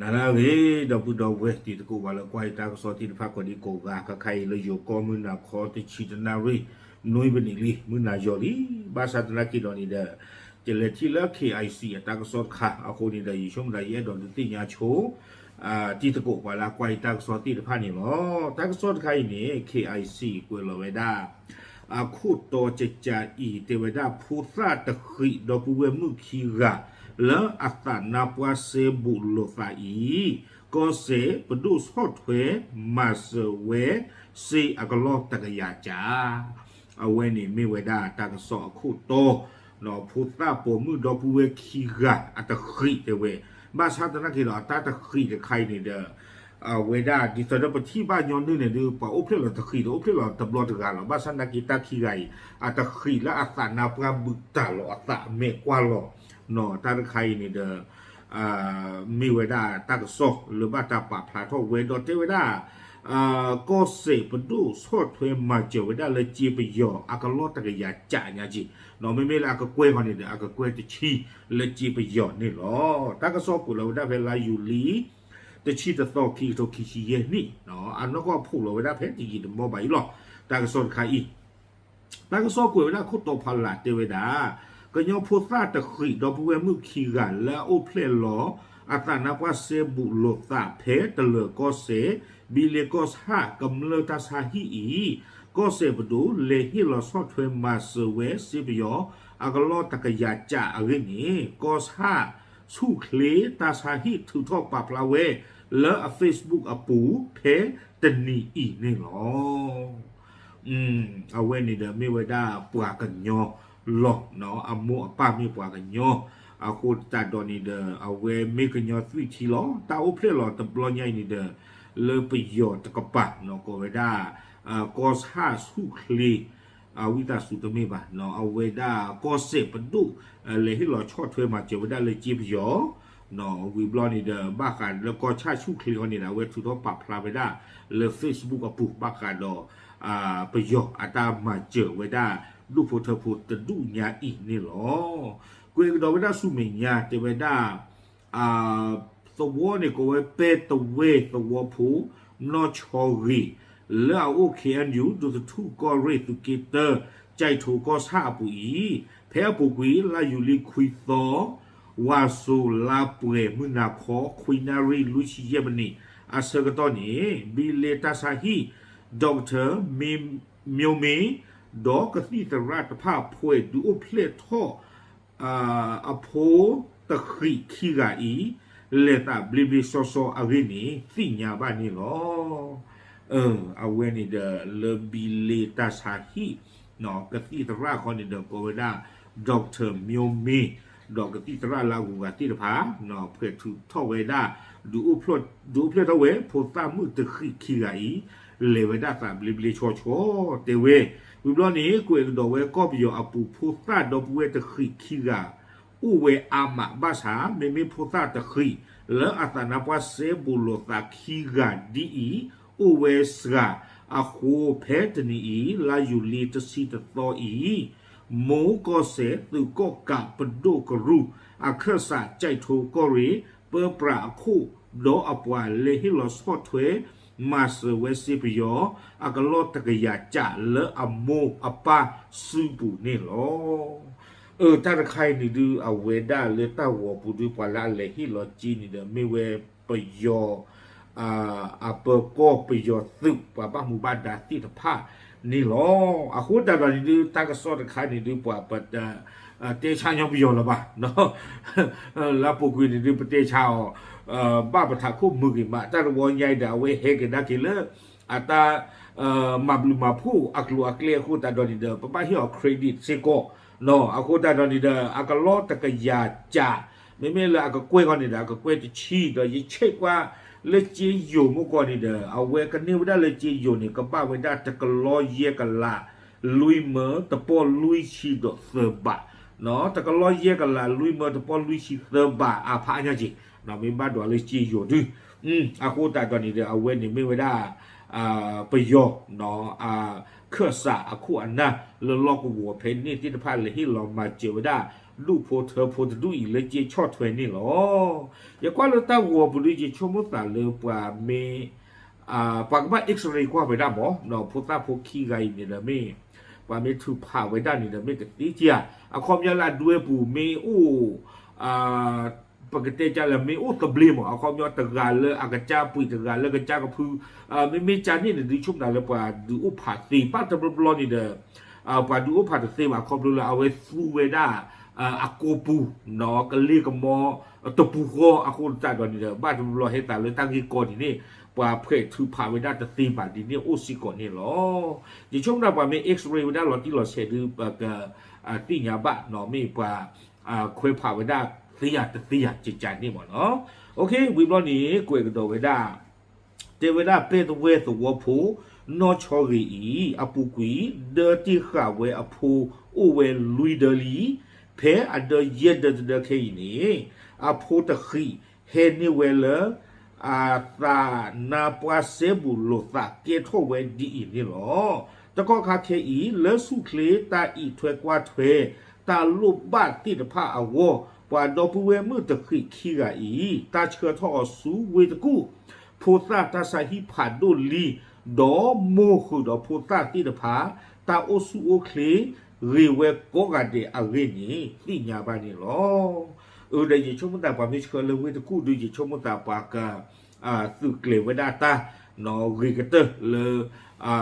နာနာရေဒပူတော်ဝဲတီတကူဘာလကွိုင်တာကစောတီတဖက်ကိုဒီကိုကခခိုင်လေယိုကောမနာခေါ်တချီတနာရီနွိဘနီလီမနာယောလီဘာသာတနာကီတော်နေတဲ့ကျလက်တီလာ KIC အတာကစောခါအခုနေတဲ့ယေရှုမလာရဲ့တော်တိညာချိုအာတီတကူဘာလကွိုင်တာကစောတီတဖက်နေလောတာကစောခိုင်နေ KIC ကိုလောဝဲတာအခုတော့ကြကြဤတေဝဒဖူသတခိဒပူဝဲမှုခီက la atana pwa se bu lo fa i ko se pdu so thwe mas we se agalo takaya cha awe ni me we da ta so khu to no phu ta po mu do pu we khi ga at khri te we ba sa ta na ki lo ta ta khri de khai ni de အဝေဒဒီစတော့ပတိပါညွန်နေတယ်ပအိုဖလတခီတော့ဖလတဘလတကလောဘာစန္ဒကီတခီဂိုင်အတခီလာအသနာပကဘူတလောအသမေကွာလောနော်တာခိုင်နေတယ်အာမိဝေဒတကဆောလဘတာပဖလာတော့ဝေဒတေဝေဒအာကိုစေပဒုဆော့ထွေမကြဝေဒလေကြည့်ပယောအကလောတကရကြညာကြီးနော်မေမေလာကကွဲခေါနေတယ်အကကွဲတချီလေကြည့်ပယောနေလောတကဆောကုလောဒဖဲလာယူလီ တချီတသောခီတိုခီရှိရဲ့နိနော်အနောက်ကဖို့လို့ဝဒဖဲဒီကီမောဘိုင်လောတာကစောခါဤတာကစောကွယ်ဝဒခုတ်တော်ဖလာတေဝဒာကညောဖို့သတခိတော့ပွေမှုခီကလာအိုဖလေလောအတနာကွာဆေဘူလောတာဖဲတလကောဆေဘီလေကောစဟာကမ္လတာစာဟီဤကောဆေဘဒူလေဟီလောဆော့ထွေးမတ်ဝဲစီဘယောအကလောတကရကြအရင်နီကောစဟာ စုလေတာစာဟိထူထောက်ပါပလာဝဲလောအ Facebook အပူဖဲတနီဤနေလောอืมအဝဲနေတယ်မေဝဒပွာကညောလောနော်အမောအပမေပွာကညောအခုတတ်တော်နေတယ်အဝဲမေကညောသွီချီလောတာအိုဖလက်လောတဘလညိုင်နေတယ်လေပယောတကပတ်နော်ကိုဝဒအာကောစာစုခလီ twi chi lo ta o ple lo ta blo nyai ni de le pe yo ta ka pa no ko we da a ko sa su kli a wi ta su to me ba no a we da ko se pa du le hi lo chot thwe ma che we da le chi yo no we blo ni de ba ka le ko cha su kli ko ni da we tu to pa pla we da le facebook a pu ba ka do a pe yo ata ma che we da လူဖို့ထဖို့တဒုညာဤနေလောကိုယ်တော်ဝဒဆုမညာတေဝဒအာသောနေကိုဝပေတဝေသောဖို့နောချောရီ လာโอเคียนอยู่ดูทุกก็เรตุกิเตอร์ใจถูกก็ซาปุยแพ้ปุกุยลาอยู่ลิคุยตอวาสูลาเปรมุนาคอคุยนารีลุชิเยมนีอาเซกตอนีบิเลตาซาฮีด็อกเตอร์มีมิวมีดอกสีตราตภาพพวยดูเพลทออ่าอโพตะคีคีกาอีเลตาบลิบลิโซโซอารินีสิญญาบานีลอ เออเอาเวนิเดเลบิเลตาชาฮีเนาะกติตระคอนิเดโกเวดาด็อกเตอร์มิโอเมดอกกติตระลาหูกติตภาเนาะเพื่อถูกท่อเวดาดูอุพลดดูอุพลดเอาเวโพตามุตะคิคิไกเลเวดาตามบลิบลิชอชอเตเววิบลอนี้กูเองดอกเวก็บิโยอปูโพตาดอกเวตะคิคิกาอุเวอามะบาษาเมเมโพตาตะคิและอัตนาปัสเซบุโลตาคิกาดีอี ဥဝဲစကအခုဖဲတနီလာယူလီတစီတတော်ဤမိုးကောစေသူကောကပဒုကရုအခရစာကြိုက်ထိုကိုရီပပရာခုဒေါ်အပွားလေဟီလောစော့ထွေมาสเวสิปยออากลอตกยาจะเลอโมอปาสุปุนี่ลอเออถ้าใครนี่ดูอเวดาเลตาวอปุดูปาลาเลฮิลอจีนี่เดไม่เวปยอ อาอาเปก็ประโยชน์สุปะบ้าหมู่บ้านดาติทภานี่หรออาคุณแต่เราดูตั้งกระสอบขายนี่ดูปะปะเตชาญประโยชน์ละบ้าเนาะแล้วปุกุยนี่ดูปะเตชาบ้าปะทาคู่มือกิมาแต่ระวงใหญ่ดาเวเฮกันได้กี่เลิกอาตามาบลูมาผู้อักลัวอักเลียคู่แต่ดอนิเดอร์ปะบ้าที่ออกเครดิตเซโกเนาะอาคุณแต่ดอนิเดอร์อากาลอตะกยาจ่าไม่ไม่เลยอากาเกวยก่อนนี่ดากาเกวยจะชี้ตัวยิ่งเช็คว่า လက်ချေယုံမကောဒီဒါအဝဲကနေဝဒလက်ချေယုံနေကပဝဒတကလောယေကလာလူမတပေါ်လူရှိတော့သဘနော်တကလောယေကလာလူမတပေါ်လူရှိသဘအဖာညာကြီးနော်မင်းဘတော်လက်ချေယုံဒီอืมအခုတာတော်နေတဲ့အဝဲနေမင်းဝဒအာပယောနော်အာခဆာအခုအနာလောလောကူဝဖေနေတိတဖာလေဟီလောမချေဝဒါ လူဖို့ထဖို့ဒူဤလေကြီးချော့ထွေနေလောယကွာလတဝဘလူကြီးချုံမတာလေပွာမေအာပကမ X-ray ကွာပဲဒါမောနော်ဖုတာဖုခီဂိုင်းနေတယ်မေပွာမေသူဖဝဲဒါနေတယ်မေကတိကြီးအခေါ်မြလာဒွဲပူမေအိုအာပကတိကြလမေအိုတဘလီမအခေါ်မြတဂါလအကချပူတဂါလကချကဖူအာမေမေချာနေဒီချုံတာလေပွာဒူဥဖာတိပတ်တဘလောနေတယ်အာပွာဒူဥဖာတစေမှာခေါ်ပလူလာအဝဲစူဝဲဒါ aku pu no kali kemo tepu ko aku tak do ni ba tu lo he ta le tang ki ko ni ni pa phe thu pa we da ti ba di ni o si ko ni lo di chong da ba me x ray we da lo ti lo se du ba ka ti nya ba no me pa khwe pa we da ti ya ti ya chi cha ni mo no okay we lo ni kwe do we da te we da pe do we so wo pu no chori i apu kui dirty ha we apu o we lui de li ဖဲအဒရက်ဒဒခဲနီအဖိုတခိဟဲနီဝဲလအာသာနာပွားဆေဘူလိုတာကေထောဝဲဒီအင်းလောတကောခခဲဤလဆုကလေတာဤထွဲကွာထွဲတာလုဘတ်တိတဖအဝောပွာတော့ပွေမှုတခိခိကဤတာချကထောဆူဝေတကူဖိုတာတဆာဟိဖာဒိုလီဒေါ်မိုခုဒေါ်ဖိုတာတိတဖတာအိုဆူအိုကလေ ရေဝဲကောကတဲ့အရေနေသိညာပါနေလောဥဒေကြီးချုံမတာပါမြေချလဝဲတကူဒူကြီးချုံမတာပါကအာသူကလေဝဒတာနော်ရေကတလေအာ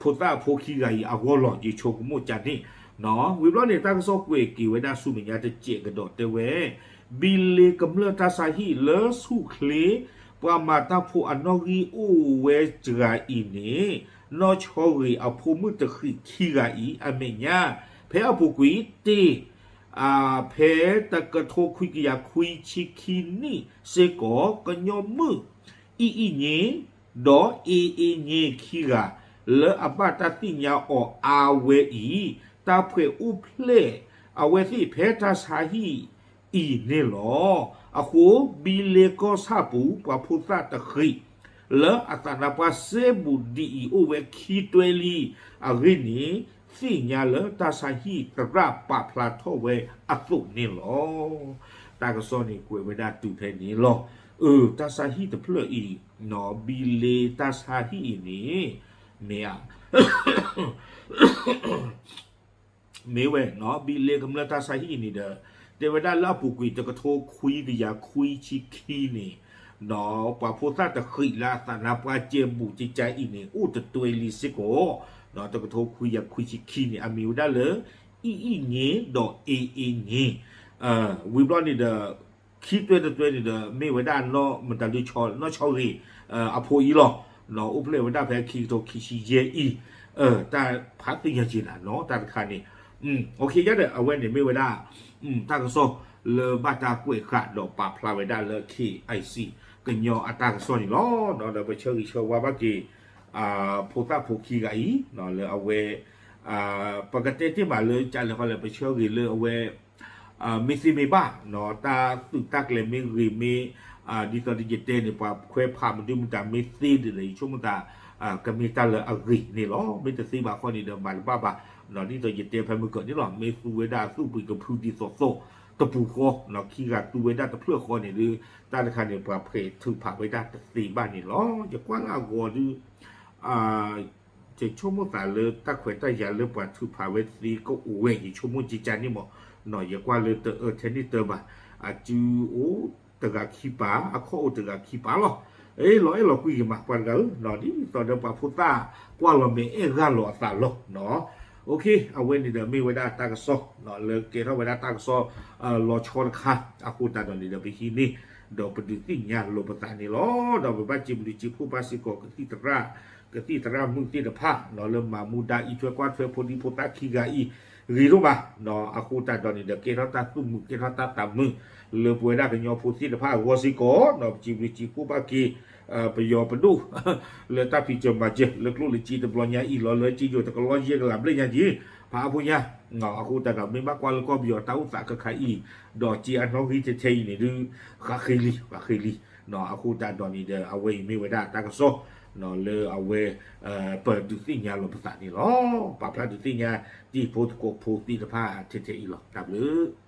ဖူတာဖူခီကြီးအဝေါ်လောကြီးချုံမှုကြတဲ့နော်ဝီဘလော့နေတာကစောကွေကီဝဒဆုမညာတဲ့ကြေကတော့တဲ့ဝဲဘီလေကမလတာစာဟီလေဆုခလေပမာတာဖူအနော်ဂီအိုဝဲဂျရာအီနေ နော်ချောရီအဖိုမှုတခိခီဂါအီအမေညာဖဲအဖိုကွီတေအာဖဲတကထိုခွိကရခွိချီခီနီစေကောကညောမှုအီအီညေဒေါ်အီအီညေခီဂါလေအပတာတိညာအောအာဝဲအီတာဖွေဥဖလေအဝဲစီဖဲတာစာဟီဤနေလောအခုဘီလေကောစာပူပဖုသတခိ la atana pase budi i owe kitweli agini si nya la tasahi kra pa pla tho we atu ni lo ta ka so ni kwe we da tu the ni lo e tasahi de ple i no bi le tasahi ni me ya မေဝဲနော်ဘီလေကမလတာဆိုင်နေတယ်တေဝဒလာပူကွီတကထိုးခွီးကရခွီးချီခီနေ นอปะโพสตะขิลาสนาปะเจบุจิใจอีนี่อู้ตะตวยลิสิโกนอตะกะโทคุยยะคุยชิคีนี่อมิวดะเลอีอีญีดอเอเอญีเอ่อวีบลอนี่เดคีตวยตะตวยนี่เดเมวดานอมันตะลุชอนอชอรีเอ่ออโพอีลอนออุปเลวดะแพคีโตคีชิเยอีเออตาพัตยะจีนานอตะคานี่อืมโอเคยะเดอเวนี่เมวดาอืมตะกะโซเลบาตากวยขะดอปะพลาเวดาเลคีไอซี ကညောအတာကစောနီလောနော်ဒါပချောကြီးချောဝါဘကီအာဖိုတာဖိုခီဂိုင်နော်လေအဝဲအာပကတိတိမလေချာလေခလေပချောကြီးလေအဝဲအာမီစီမေဘာနော်တာသူတက်လေမီရီမီအာဒီတော်ဒီတဲနေပါခွဲဖာမဒုမတာမီစီဒီလေချုံမတာအာကမီတာလေအဂရီနေလောမီတစီဘာခေါ်နေတယ်ဘာဘာနော်ဒီတော်ဒီတဲဖဲမကတော့နေလောမီစုဝေဒါစုပီကဖူဒီစောစော ตะปูโคเนาะขี้กัดตูเวด้าตะเพื่อโคเนี่ยหรือตาตะคันเนี่ยปลาเพลถือผักเวด้าตะตีบ้านนี่ล้อจะกว้างอากอหรืออ่าจะชั่วโมงแต่เลยตะเขวนตะยาเลยปลาถือผักเวทีก็อูเวงอีชั่วโมงจีจันนี่หมอหน่อยจะกว้างเลยเตอเออเทนนี่เตอบ่ะอาจูโอ้ตะกาขี้ปลาอะโคตะกาขี้ปลาล้อเอ้ลอยลอกุยมาปานกันเนาะดิตอนเดปาพุตากว่าลอเมเอกันลอตาลอเนาะ ดี๋ยวไปบ้านจิมดิจิผู้บาสิโกกที่ตระกที่ตระมึงที่ตะพะเนาะเริ่มมามูดาอีช่วยกวาดช่วยพอดีโพตาคีกาอีรีรู้ป่ะเนาะอากูตาดอนเดี๋ยวเกเราตาตุ้ มมือเกเราตาตามมือเริ่มป่วยได้กันยอพูดที่ตะพะวอสิโกเนาะจิมดิจิผู้บากีပယောပဒုလေတာပီချမဂျေလေကလူလချီတဘလညာအီလောလေချီယိုတကလောယေကလာဘလေညာကြီးဘာဘူးညာငါအခုတကမင်းမကွာလကောဘီယောတောက်တာကခိုင်ဒေါ်ချီအနောဟီချေချေနေလူခခိလီခခိလီနော်အခုတတော်နေတဲ့အဝေးမေဝဒတာကစောနော်လေအဝဲအဲပဒုတိညာလောပစာနေလောပပဒုတိညာဒီဖို့ကိုဖို့တိတဖာချေချေလောတပ်လို့